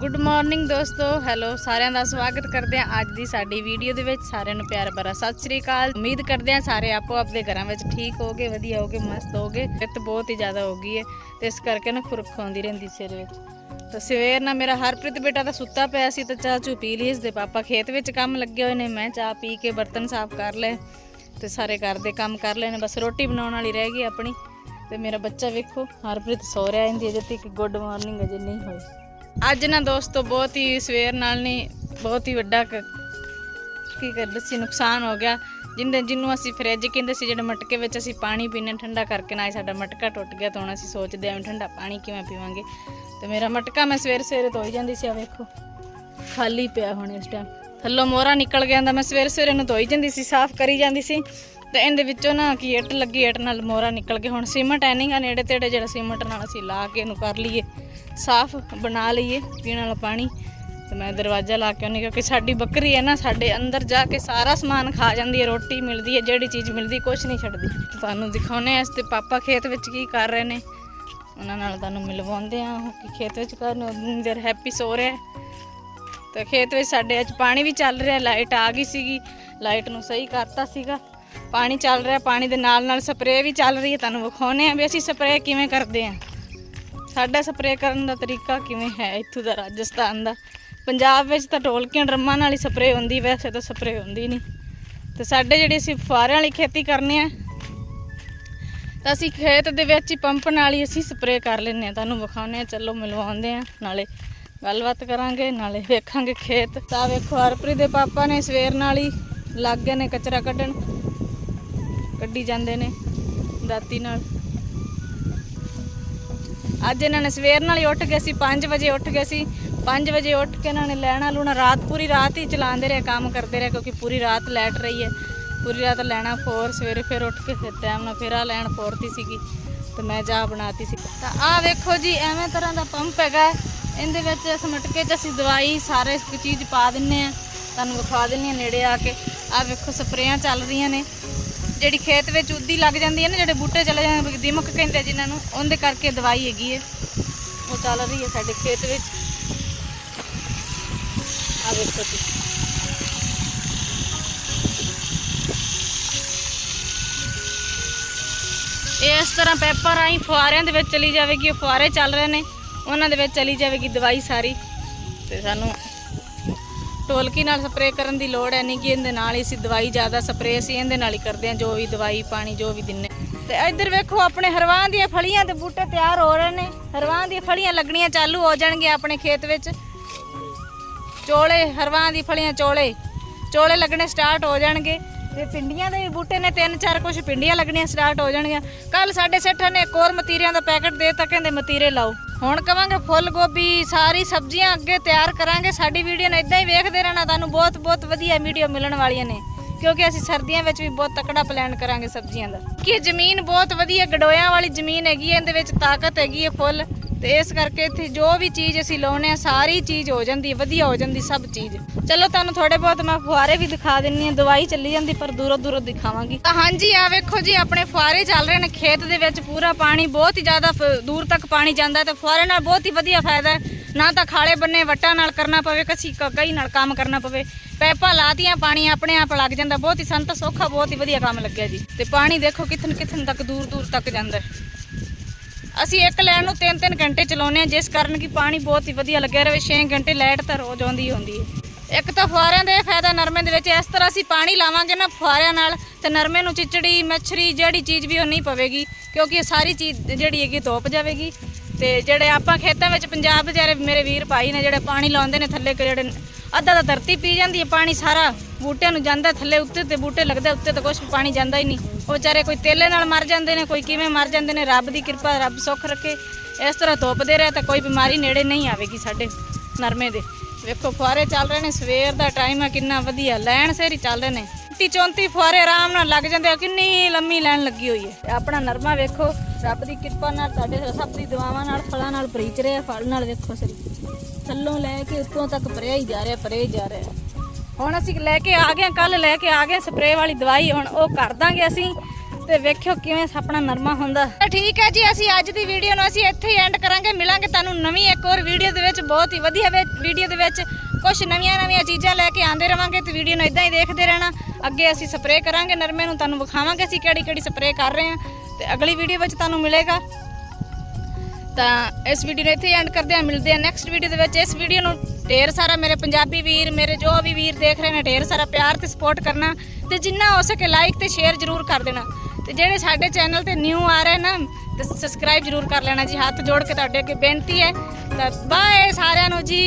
Good morning ਦੋਸਤੋ। Hello ਸਾਰਿਆਂ ਦਾ ਸਵਾਗਤ ਕਰਦੇ ਹਾਂ ਅੱਜ ਦੀ ਸਾਡੀ ਵੀਡੀਓ ਦੇ ਵਿੱਚ। ਸਾਰਿਆਂ ਨੂੰ ਪਿਆਰ ਭਰਾ, ਸਤਿ ਸ਼੍ਰੀ ਅਕਾਲ। ਉਮੀਦ ਕਰਦੇ ਹਾਂ ਸਾਰੇ ਆਪੋ ਆਪਦੇ ਘਰਾਂ ਵਿੱਚ ਠੀਕ ਹੋਗੇ, ਵਧੀਆ ਹੋਗੇ, ਮਸਤ ਹੋਗੇ। ਪਿੱਤ ਬਹੁਤ ਹੀ ਜ਼ਿਆਦਾ ਹੋ ਗਈ ਹੈ, ਤੇ ਇਸ ਕਰਕੇ ਨਾ ਖੁਰਕ ਆਉਂਦੀ ਰਹਿੰਦੀ ਸਿਰ ਵਿੱਚ। ਤਾਂ ਸਵੇਰ ਨਾਲ ਮੇਰਾ ਹਰਪ੍ਰੀਤ ਬੇਟਾ ਤਾਂ ਸੁੱਤਾ ਪਿਆ ਸੀ, ਤਾਂ ਚਾਹ ਚੂ ਪੀ ਲਈ ਇਸ ਦੇ ਪਾਪਾ ਖੇਤ ਵਿੱਚ ਕੰਮ ਲੱਗੇ ਹੋਏ ਨੇ। ਮੈਂ ਚਾਹ ਪੀ ਕੇ ਬਰਤਨ ਸਾਫ਼ ਕਰ ਲਏ ਤੇ ਸਾਰੇ ਘਰ ਦੇ ਕੰਮ ਕਰ ਲਏ ਨੇ। ਬਸ ਰੋਟੀ ਬਣਾਉਣ ਵਾਲੀ ਰਹਿ ਗਈ ਆਪਣੀ। ਤੇ ਮੇਰਾ ਬੱਚਾ ਵੇਖੋ, ਹਰਪ੍ਰੀਤ ਸੋ ਰਿਹਾ, ਇਹਦੀ ਅਜੇ ਤੱਕ ਗੁੱਡ ਮਾਰਨਿੰਗ ਅਜੇ ਨਹੀਂ ਹੋਈ। ਅੱਜ ਨਾ ਦੋਸਤੋ ਬਹੁਤ ਹੀ ਸਵੇਰ ਨਾਲ ਨਹੀਂ, ਬਹੁਤ ਹੀ ਵੱਡਾ ਕ- ਕੀ ਕਰਦੇ ਸੀ ਨੁਕਸਾਨ ਹੋ ਗਿਆ। ਜਿੰਦੇ ਜਿਹਨੂੰ ਅਸੀਂ ਫ੍ਰਿਜ ਕਹਿੰਦੇ ਸੀ, ਜਿਹੜੇ ਮਟਕੇ ਵਿੱਚ ਅਸੀਂ ਪਾਣੀ ਪੀਣੇ ਠੰਡਾ ਕਰਕੇ ਨਾ ਸਾਡਾ ਮਟਕਾ ਟੁੱਟ ਗਿਆ ਤਾਂ ਹੁਣ ਅਸੀਂ ਸੋਚਦੇ ਆਂ ਠੰਡਾ ਪਾਣੀ ਕਿਵੇਂ ਪੀਵਾਂਗੇ। ਤੇ ਮੇਰਾ ਮਟਕਾ ਮੈਂ ਸਵੇਰੇ ਸਵੇਰੇ ਧੋਈ ਜਾਂਦੀ ਸੀ ਆ ਵੇਖੋ। ਖਾਲੀ ਪਿਆ ਹੁਣ ਇਸ ਟਾਈਮ ਥੱਲੋਂ ਮੋਰਾ ਨਿਕਲ ਗਿਆ ਹੁੰਦਾ ਮੈਂ ਸਵੇਰੇ ਸਵੇਰੇ ਨੂੰ ਧੋਈ ਜਾਂਦੀ ਸੀ, ਸਾਫ਼ ਕਰੀ ਜਾਂਦੀ ਸੀ। ਤੇ ਇਹਦੇ ਵਿੱਚੋਂ ਨਾ ਕੀ ਇੱਟ ਲੱਗੀ, ਇੱਟ ਨਾਲ ਮੋਰਾ ਨਿਕਲ ਕੇ ਹੁਣ ਸੀਮਟ ਐ ਨਹੀਂਗਾ ਨੇੜੇ ਤੇੜੇ, ਜਿਹੜਾ ਸੀਮਟ ਨਾਲ ਅਸੀਂ ਲਾ ਕੇ ਇਹਨੂੰ ਕਰ ਲਈਏ। ਸਾਫ਼ ਬਣਾ ਲਈਏ, ਪੀਣ ਵਾਲਾ ਪਾਣੀ। ਤੇ ਮੈਂ ਦਰਵਾਜ਼ਾ ਲਾ ਕੇ ਉਹਨੇ ਕਿਉਂਕਿ ਸਾਡੀ ਬੱਕਰੀ ਹੈ ਨਾ, ਸਾਡੇ ਅੰਦਰ ਜਾ ਕੇ ਸਾਰਾ ਸਮਾਨ ਖਾ ਜਾਂਦੀ ਹੈ, ਰੋਟੀ ਮਿਲਦੀ ਹੈ, ਜਿਹੜੀ ਚੀਜ਼ ਮਿਲਦੀ, ਕੁਛ ਨਹੀਂ ਛੱਡਦੀ। ਤੁਹਾਨੂੰ ਦਿਖਾਉਨੇ ਆ ਇਸ ਤੇ ਪਾਪਾ ਖੇਤ ਵਿੱਚ ਕੀ ਕਰ ਰਹੇ ਨੇ। ਉਹਨਾਂ ਨਾਲ ਤੁਹਾਨੂੰ ਮਿਲਵਾਉਂਦੇ ਆ ਕਿ ਖੇਤ ਵਿੱਚ ਕਰਨ ਦੇਰ ਹੈਪੀ ਸੋ ਰਿਹਾ ਹੈ। ਤੇ ਖੇਤ ਵਿੱਚ ਸਾਡੇ ਅੱਜ ਪਾਣੀ ਵੀ ਚੱਲ ਰਿਹਾ, ਲਾਈਟ ਆ ਗਈ ਸੀਗੀ, ਲਾਈਟ ਨੂੰ ਸਹੀ ਕਰਤਾ ਸੀਗਾ। ਪਾਣੀ ਚੱਲ ਰਿਹਾ, ਪਾਣੀ ਦੇ ਨਾਲ ਨਾਲ ਸਪਰੇਅ ਵੀ ਚੱਲ ਰਹੀ ਹੈ, ਤੁਹਾਨੂੰ ਵਿਖਾਉਨੇ ਆ ਵੀ ਅਸੀਂ ਸਪਰੇਅ ਕਿਵੇਂ ਕਰਦੇ ਆ ਸਾਡਾ ਸਪਰੇਅ ਕਰਨ ਦਾ ਤਰੀਕਾ ਕਿਵੇਂ ਹੈ ਇੱਥੋਂ ਦਾ ਰਾਜਸਥਾਨ ਦਾ? ਪੰਜਾਬ ਵਿੱਚ ਤਾਂ ਢੋਲਕੀਆਂ, ਡਰਮਾਂ ਨਾਲ ਹੀ ਸਪਰੇਅ ਹੁੰਦੀ, ਵੈਸੇ ਤਾਂ ਸਪਰੇਅ ਹੁੰਦੀ ਨਹੀਂ। ਤੇ ਸਾਡੇ ਜਿਹੜੇ ਅਸੀਂ ਫੁਆਰਿਆਂ ਵਾਲੀ ਖੇਤੀ ਕਰਨੇ ਆ, ਤਾਂ ਅਸੀਂ ਖੇਤ ਦੇ ਵਿੱਚ ਹੀ ਪੰਪ ਨਾਲ ਹੀ ਅਸੀਂ ਸਪਰੇਅ ਕਰ ਲੈਂਦੇ ਆ ਤੁਹਾਨੂੰ ਵਿਖਾਉਂਦੇ ਆ ਚਲੋ ਮਿਲਵਾਉਂਦੇ ਆ ਨਾਲੇ ਗੱਲਬਾਤ ਕਰਾਂਗੇ, ਨਾਲੇ ਵੇਖਾਂਗੇ ਖੇਤ। ਤਾਂ ਵੇਖੋ, ਹਰਪ੍ਰੀਤ ਦੇ ਪਾਪਾ ਨੇ ਸਵੇਰ ਨਾਲ ਹੀ ਲੱਗ ਗਏ ਨੇ ਕਚਰਾ ਕੱਢਣ। ਕੱਢੀ ਜਾਂਦੇ ਨੇ ਦਾਤੀ ਨਾਲ। ਅੱਜ ਇਹਨਾਂ ਨੇ ਸਵੇਰ ਨਾਲ ਹੀ ਉੱਠ ਗਏ ਸੀ 5 ਵਜੇ ਉੱਠ ਗਏ ਸੀ। 5 ਵਜੇ ਉੱਠ ਕੇ ਇਹਨਾਂ ਨੇ ਲੈਣਾ ਲੂਣਾ, ਰਾਤ ਪੂਰੀ ਰਾਤ ਹੀ ਚਲਾਉਂਦੇ ਰਹੇ, ਕੰਮ ਕਰਦੇ ਰਹੇ, ਕਿਉਂਕਿ ਪੂਰੀ ਰਾਤ ਲੈਟ ਰਹੀ ਹੈ। ਪੂਰੀ ਰਾਤ ਲੈਣਾ ਫੋਰ, ਸਵੇਰੇ ਫਿਰ ਉੱਠ ਕੇ ਫਿਰ ਟਾਈਮ ਨਾਲ ਫਿਰ ਆ ਲੈਣ ਫੋਰਤੀ ਸੀਗੀ ਤੇ ਮੈਂ ਚਾਹ ਬਣਾਤੀ ਸੀ। ਤਾਂ ਆਹ ਵੇਖੋ ਜੀ, ਐਵੇਂ ਤਰ੍ਹਾਂ ਦਾ ਪੰਪ ਹੈਗਾ ਇਹਦੇ ਵਿੱਚ ਇਸ ਮਟਕੇ 'ਚ ਅਸੀਂ ਦਵਾਈ ਸਾਰੇ ਇੱਕ ਚੀਜ਼ ਪਾ ਦਿੰਨੇ ਆ ਤੁਹਾਨੂੰ ਵਿਖਾ ਦਿੰਨੀ ਆ ਨੇੜੇ ਆ ਕੇ। ਆਹ ਵੇਖੋ, ਸਪਰੇਆਂ ਚੱਲ ਰਹੀਆਂ ਨੇ। ਜਿਹੜੀ ਖੇਤ ਵਿੱਚ ਉਦੀ ਲੱਗ ਜਾਂਦੀ ਹੈ ਨਾ, ਜਿਹੜੇ ਬੂਟੇ ਚਲੇ ਜਾਂਦੇ ਦਿਮਕ ਕਹਿੰਦੇ ਜਿਨ੍ਹਾਂ ਨੂੰ, ਉਹਦੇ ਕਰਕੇ ਦਵਾਈ ਹੈਗੀ ਹੈ। ਉਹ ਚੱਲ ਰਹੀ ਹੈ ਸਾਡੇ ਖੇਤ ਵਿੱਚ। ਆ ਵੇਖੋ ਤੁਸੀਂ ਇਸ ਤਰ੍ਹਾਂ ਪੇਪਰ ਆਈ ਫੁਆਰਿਆਂ ਦੇ ਵਿੱਚ ਚਲੀ ਜਾਵੇਗੀ, ਉਹ ਫੁਆਰੇ ਚੱਲ ਰਹੇ ਨੇ, ਉਹਨਾਂ ਦੇ ਵਿੱਚ ਚਲੀ ਜਾਵੇਗੀ ਦਵਾਈ ਸਾਰੀ। ਤੇ ਸਾਨੂੰ ਢੋਲਕੀ ਨਾਲ ਸਪਰੇਅ ਕਰਨ ਦੀ ਲੋੜ ਹੈ, ਨਹੀਂ ਕਿ ਇਹਦੇ ਨਾਲ ਹੀ ਅਸੀਂ ਦਵਾਈ ਜ਼ਿਆਦਾ ਸਪਰੇਅ ਅਸੀਂ ਇਹਦੇ ਨਾਲ ਹੀ ਕਰਦੇ ਹਾਂ, ਜੋ ਵੀ ਦਵਾਈ ਪਾਣੀ, ਜੋ ਵੀ ਦਿੰਨੇ। ਤੇ ਇੱਧਰ ਵੇਖੋ, ਆਪਣੇ ਹਰਵਾਂ ਦੀਆਂ ਫਲੀਆਂ ਤੇ ਬੂਟੇ ਤਿਆਰ ਹੋ ਰਹੇ ਨੇ। ਹਰਵਾਂ ਦੀਆਂ ਫਲੀਆਂ ਲੱਗਣੀਆਂ ਚਾਲੂ ਹੋ ਜਾਣਗੇ ਆਪਣੇ ਖੇਤ ਵਿੱਚ। ਚੋਲੇ ਹਰਵਾਂ ਦੀ ਫਲੀਆਂ ਚੋਲੇ। ਚੋਲੇ ਲੱਗਣੇ ਸਟਾਰਟ ਹੋ ਜਾਣਗੇ। ਤੇ ਪਿੰਡੀਆਂ ਦੇ ਵੀ ਬੂਟੇ ਨੇ, ਤਿੰਨ ਚਾਰ ਕੁਝ ਪਿੰਡੀਆਂ ਲੱਗਣੀਆਂ ਸਟਾਰਟ ਹੋ ਜਾਣਗੀਆਂ। ਕੱਲ ਸਾਡੇ ਸੇਠਾਂ ਨੇ ਇੱਕ ਹੋਰ ਮਤੀਰਿਆਂ ਦਾ ਪੈਕਟ ਦੇ ਦਿੱਤਾ, ਕਹਿੰਦੇ ਮਤੀਰੇ ਲਾਓ। ਹੁਣ ਕਵਾਂਗੇ ਫੁੱਲ ਗੋਭੀ, ਸਾਰੀ ਸਬਜ਼ੀਆਂ ਅੱਗੇ ਤਿਆਰ ਕਰਾਂਗੇ। ਸਾਡੀ ਵੀਡੀਓ ਨੂੰ ਇਦਾਂ ਹੀ ਵੇਖਦੇ ਰਹਿਣਾ, ਤੁਹਾਨੂੰ ਬਹੁਤ ਬਹੁਤ ਵਧੀਆ ਵੀਡੀਓ ਮਿਲਣ ਵਾਲੀਆਂ ਨੇ। ਕਿਉਂਕਿ ਅਸੀਂ ਸਰਦੀਆਂ ਵਿੱਚ ਵੀ ਬਹੁਤ ਤਕੜਾ ਪਲਾਨ ਕਰਾਂਗੇ ਸਬਜ਼ੀਆਂ ਦਾ। ਕਿ ਜ਼ਮੀਨ ਬਹੁਤ ਵਧੀਆ, ਗਡੋਇਆਂ ਵਾਲੀ ਜ਼ਮੀਨ ਹੈਗੀ ਹੈ, ਇਹਦੇ ਵਿੱਚ ਤਾਕਤ ਹੈਗੀ ਹੈ ਫੁੱਲ। ਤੇ ਇਸ ਕਰਕੇ ਇੱਥੇ ਜੋ ਵੀ ਚੀਜ਼ ਅਸੀਂ ਲਾਉਨੇ ਆ, ਸਾਰੀ ਚੀਜ਼ ਹੋ ਜਾਂਦੀ, ਵਧੀਆ ਹੋ ਜਾਂਦੀ, ਸਭ ਚੀਜ਼। ਚਲੋ ਤੁਹਾਨੂੰ ਥੋੜੇ ਬਹੁਤ ਮੈਂ ਫੁਆਰੇ ਵੀ ਦਿਖਾ ਦਿੰਨੀ ਆ, ਦਵਾਈ ਚੱਲੀ ਜਾਂਦੀ, ਪਰ ਦੂਰੋਂ ਦੂਰੋਂ ਦਿਖਾਵਾਂਗੀ। ਤਾਂ ਹਾਂਜੀ, ਆ ਵੇਖੋ ਜੀ, ਆਪਣੇ ਫੁਆਰੇ ਚੱਲ ਰਹੇ ਨੇ, ਖੇਤ ਦੇ ਵਿੱਚ ਪੂਰਾ ਪਾਣੀ, ਬਹੁਤ ਹੀ ਜ਼ਿਆਦਾ ਫ- ਦੂਰ ਤੱਕ ਪਾਣੀ ਜਾਂਦਾ ਹੈ ਤੇ ਫੁਆਰੇ ਨਾਲ ਬਹੁਤ ਹੀ ਵਧੀਆ ਫਾਇਦਾ ਹੈ। ਨਾ ਤਾਂ ਖਾਲੇ ਬੰਨੇ ਵੱਟਾਂ ਨਾਲ ਕਰਨਾ ਪਵੇ, ਕਸੀ ਕ- ਕਈ ਨਾਲ ਕੰਮ ਕਰਨਾ ਪਵੇ। ਪੈਪਾਂ ਲਾਤੀਆਂ, ਪਾਣੀ ਆਪਣੇ ਆਪ ਲੱਗ ਜਾਂਦਾ, ਬਹੁਤ ਹੀ ਸੰਤ ਸੌਖਾ, ਬਹੁਤ ਹੀ ਵਧੀਆ ਕੰਮ ਲੱਗਿਆ ਜੀ। ਤੇ ਪਾਣੀ ਦੇਖੋ ਕਿੱਥਨ ਕਿੱਥਨ ਤੱਕ ਦੂਰ ਦੂਰ ਤੱਕ ਜਾਂਦਾ ਅਸੀਂ ਇੱਕ ਲੈਣ ਨੂੰ 3-3 ਘੰਟੇ ਚਲਾਉਂਦੇ ਆ ਜਿਸ ਕਾਰਨ ਕਿ ਪਾਣੀ ਬਹੁਤ ਹੀ ਵਧੀਆ ਲੱਗਿਆ ਰਹੇ 6 ਘੰਟੇ ਲਾਈਟ ਤਾਂ ਰੋਜ਼ ਆਉਂਦੀ ਹੀ ਹੁੰਦੀ ਹੈ। ਇੱਕ ਤਾਂ ਫੁਆਰਿਆਂ ਦੇ ਇਹ ਫਾਇਦਾ ਨਰਮੇ ਦੇ ਵਿੱਚ, ਇਸ ਤਰ੍ਹਾਂ ਅਸੀਂ ਪਾਣੀ ਲਾਵਾਂਗੇ ਨਾ ਫੁਆਰਿਆਂ ਨਾਲ, ਤੇ ਨਰਮੇ ਨੂੰ ਚਿਚੜੀ, ਮੱਛਰੀ, ਜਿਹੜੀ ਚੀਜ਼ ਵੀ ਉਹ ਨਹੀਂ ਪਵੇਗੀ, ਕਿਉਂਕਿ ਇਹ ਸਾਰੀ ਚੀਜ਼ ਜਿਹੜੀ ਹੈਗੀ ਧੁੱਪ ਜਾਵੇਗੀ। ਤੇ ਜਿਹੜੇ ਆਪਾਂ ਖੇਤਾਂ ਵਿੱਚ ਪੰਜਾਬ ਦੇ ਜਿਹੜੇ ਮੇਰੇ ਵੀਰ ਭਾਈ ਨੇ, ਜਿਹੜੇ ਪਾਣੀ ਲਾਉਂਦੇ ਨੇ ਥੱਲੇ ਕਿ ਜਿਹੜੇ ਅੱਧਾ ਤਾਂ ਧਰਤੀ ਪੀ ਜਾਂਦੀ ਹੈ, ਪਾਣੀ ਸਾਰਾ। ਬੂਟਿਆਂ ਨੂੰ ਜਾਂਦਾ ਥੱਲੇ ਉੱਤੇ ਤੇ ਬੂਟੇ ਲੱਗਦੇ ਉੱਤੇ ਤਾਂ ਕੁਝ ਪਾਣੀ ਜਾਂਦਾ ਹੀ ਨਹੀਂ। ਉਹ ਵਿਚਾਰੇ ਕੋਈ ਤੇਲੇ ਨਾਲ ਮਰ ਜਾਂਦੇ ਨੇ, ਕੋਈ ਕਿਵੇਂ ਮਰ ਜਾਂਦੇ ਨੇ, ਰੱਬ ਦੀ ਕਿਰਪਾ, ਰੱਬ ਸੁੱਖ ਰੱਖੇ। ਇਸ ਤਰ੍ਹਾਂ ਧੁੱਪਦੇ ਰਹੇ ਤਾਂ ਕੋਈ ਬਿਮਾਰੀ ਨੇੜੇ ਨਹੀਂ ਆਵੇਗੀ ਸਾਡੇ ਨਰਮੇ ਦੇ। ਵੇਖੋ ਫੁਆਰੇ ਚੱਲ ਰਹੇ ਨੇ, ਸਵੇਰ ਦਾ ਟਾਈਮ ਆ, ਕਿੰਨਾ ਵਧੀਆ। ਲੈਣ ਸੇਰੀ ਚੱਲ ਰਹੇ ਨੇ। 30 34 ਫੁਆਰੇ ਆਰਾਮ ਨਾਲ ਲੱਗ ਜਾਂਦੇ ਆ, ਕਿੰਨੀ ਲੰਮੀ ਲਾਈਨ ਲੱਗੀ ਹੋਈ ਹੈ। ਆਪਣਾ ਨਰਮਾ ਵੇਖੋ, ਰੱਬ ਦੀ ਕਿਰਪਾ ਨਾਲ ਸਾਡੇ ਸਭ ਦੀ ਦੁਆਵਾਂ ਨਾਲ, ਫਲਾਂ ਨਾਲ ਭਰੀਚ ਰਿਹਾ ਫਲ ਨਾਲ ਵੇਖੋ ਸਰੀ। ਥੱਲੋਂ ਲੈ ਕੇ ਉੱਤੋਂ ਤੱਕ ਭਰਿਆ ਹੀ ਜਾ ਰਿਹਾ, ਭਰਿਆ ਹੀ ਜਾ ਰਿਹਾ। ਹੁਣ ਅਸੀਂ ਲੈ ਕੇ ਆ ਗਏ ਕੱਲ ਲੈ ਕੇ ਆ ਗਏ ਸਪਰੇਅ ਵਾਲੀ ਦਵਾਈ, ਹੁਣ ਉਹ ਕਰ ਦਾਂਗੇ ਅਸੀਂ। ਤੇ ਵੇਖਿਓ ਕਿਵੇਂ ਆਪਣਾ ਨਰਮਾ ਹੁੰਦਾ। ਤਾਂ ਠੀਕ ਹੈ ਜੀ, ਅਸੀਂ ਅੱਜ ਦੀ ਵੀਡੀਓ ਨੂੰ ਅਸੀਂ ਇੱਥੇ ਹੀ ਐਂਡ ਕਰਾਂਗੇ। ਮਿਲਾਂਗੇ ਤੁਹਾਨੂੰ ਨਵੀਂ ਇੱਕ ਹੋਰ ਵੀਡੀਓ ਦੇ ਵਿੱਚ, ਬਹੁਤ ਹੀ ਵਧੀਆ ਵੀਡੀਓ ਦੇ ਵਿੱਚ। ਕੁਝ ਨਵੀਆਂ ਨਵੀਆਂ ਚੀਜ਼ਾਂ ਲੈ ਕੇ ਆਂਦੇ ਰਵਾਂਗੇ ਤੇ ਵੀਡੀਓ ਨੂੰ ਇਦਾਂ ਹੀ ਦੇਖਦੇ ਰਹਿਣਾ। ਅੱਗੇ ਅਸੀਂ ਸਪਰੇਅ ਕਰਾਂਗੇ, ਨਰਮੇ ਨੂੰ ਤੁਹਾਨੂੰ ਵਿਖਾਵਾਂਗੇ ਅਸੀਂ ਕਿਹੜੀ ਕਿਹੜੀ ਸਪਰੇਅ ਕਰ ਰਹੇ ਹਾਂ। ਤੇ ਅਗਲੀ ਵੀਡੀਓ ਵਿੱਚ ਤੁਹਾਨੂੰ ਮਿਲੇਗਾ। ਤਾਂ ਇਸ ਵੀਡੀਓ ਨੂੰ ਇੱਥੇ ਐਂਡ ਕਰਦੇ ਹਾਂ, ਮਿਲਦੇ ਹਾਂ ਨੈਕਸਟ ਵੀਡੀਓ ਦੇ ਵਿੱਚ। ਇਸ ਵੀਡੀਓ ਨੂੰ ਢੇਰ ਸਾਰਾ ਮੇਰੇ ਪੰਜਾਬੀ ਵੀਰ, ਮੇਰੇ ਜੋ ਵੀ ਵੀਰ ਦੇਖ ਰਹੇ ਨੇ, ਢੇਰ ਸਾਰਾ ਪਿਆਰ ਤੇ ਸਪੋਰਟ ਕਰਨਾ। ਤੇ ਜਿੰਨਾ ਹੋ ਸਕੇ ਲਾਈਕ ਤੇ ਸ਼ੇਅਰ ਜ਼ਰੂਰ ਕਰ ਦੇਣਾ। ਤੇ ਜਿਹੜੇ ਸਾਡੇ ਚੈਨਲ ਤੇ ਨਿਊ ਆ ਰਹੇ ਨਾ, ਤੇ ਸਬਸਕ੍ਰਾਈਬ ਜ਼ਰੂਰ ਕਰ ਲੈਣਾ ਜੀ, ਹੱਥ ਜੋੜ ਕੇ ਤੁਹਾਡੇ ਅੱਗੇ ਬੇਨਤੀ ਹੈ। ਤਾਂ ਬਾਏ ਸਾਰਿਆਂ ਨੂੰ ਜੀ।